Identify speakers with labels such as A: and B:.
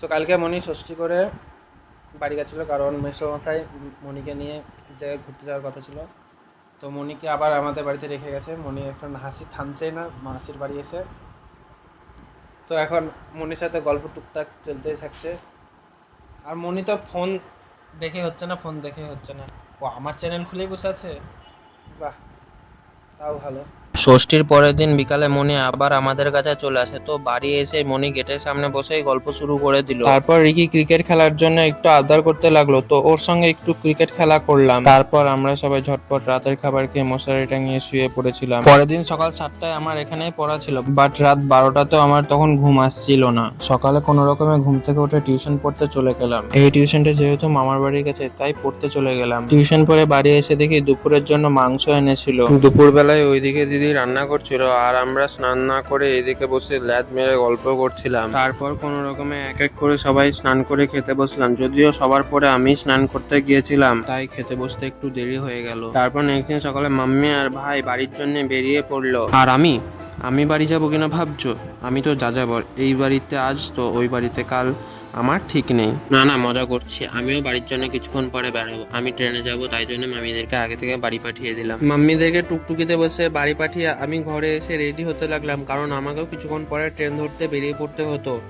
A: So কালকে মনি ষষ্ঠী করে বাড়ি গেছিল কারণ মেসোমশাই মনিকে নিয়ে জায়গায় ঘুরতে যাওয়ার কথা ছিল। তো মনিকে আবার আমাদের বাড়িতে রেখে গেছে। মনি এখন হাসি থামছেই না, মাসির বাড়ি এসে। তো এখন মনির সাথে গল্প টুকটাক চলতেই থাকছে। আর মনি তো ফোন দেখে হচ্ছে না, ফোন দেখে হচ্ছে না। ও আমার চ্যানেল খুলেই বসে আছে। বাহ, তাও ভালো।
B: ষষ্ঠীর পরের দিন বিকালে মনি আবার আমাদের কাছে চলে আসে। তো বাড়ি এসে মনি গেটের সামনে বসেই গল্প শুরু করে দিল। তারপর রিকি ক্রিকেট খেলার জন্য একটু আবদার করতে লাগল। তো ওর সঙ্গে একটু ক্রিকেট খেলা করলাম। তারপর আমরা সবাই ঝটপট রাতের খাবার খেয়ে মশারি টাঙিয়ে শুয়ে পড়েছিলাম। পরের দিন সকাল সাতটায় আমার এখানেই পড়া ছিল। বাট রাত বারোটাতেও আমার তখন ঘুম আসছিল না। সকালে কোনো রকমে ঘুম থেকে উঠে টিউশন পড়তে চলে গেলাম। এই টিউশনটা যেহেতু মামার বাড়ির কাছে তাই পড়তে চলে গেলাম। টিউশন পরে বাড়ি এসে দেখি দুপুরের জন্য মাংস এনেছিল। দুপুর বেলায় ওইদিকে দিদি রান্না করছিল আর আমরা স্নান না করে এদিকে বসে ল্যাদ মেরে গল্প করছিলাম। তারপর কোনো রকমে এক এক করে সবাই স্নান করে খেতে বসলাম। যদিও সবার পরে আমি স্নান করতে গিয়েছিলাম, তাই খেতে বসতে একটু দেরি হয়ে গেল। তারপর নেক্সট দিন সকালে মাম্মি আর ভাই বাড়ির জন্য বেরিয়ে পড়ল। আর আমি? আমি বাড়ি যাব কিনা ভাবছ? আমি তো যাযাবর। এই বাড়িতে আজ তো, ওই বাড়িতে কাল। আমার ঠিক নেই। না না মজা করছি। আমিও বাড়ির জন্য কিছুক্ষণ পরে বেরোবো। আমি ট্রেনে যাব তাই জন্য মাম্মিদেরকে আগে থেকে বাড়ি পাঠিয়ে দিলাম। মাম্মিদেরকে টুকটুকিতে বসে বাড়ি পাঠিয়ে আমি ঘরে এসে রেডি হতে লাগলাম কারণ আমাকেও কিছুক্ষণ পরে ট্রেন ধরতে বেরিয়ে পড়তে হতো।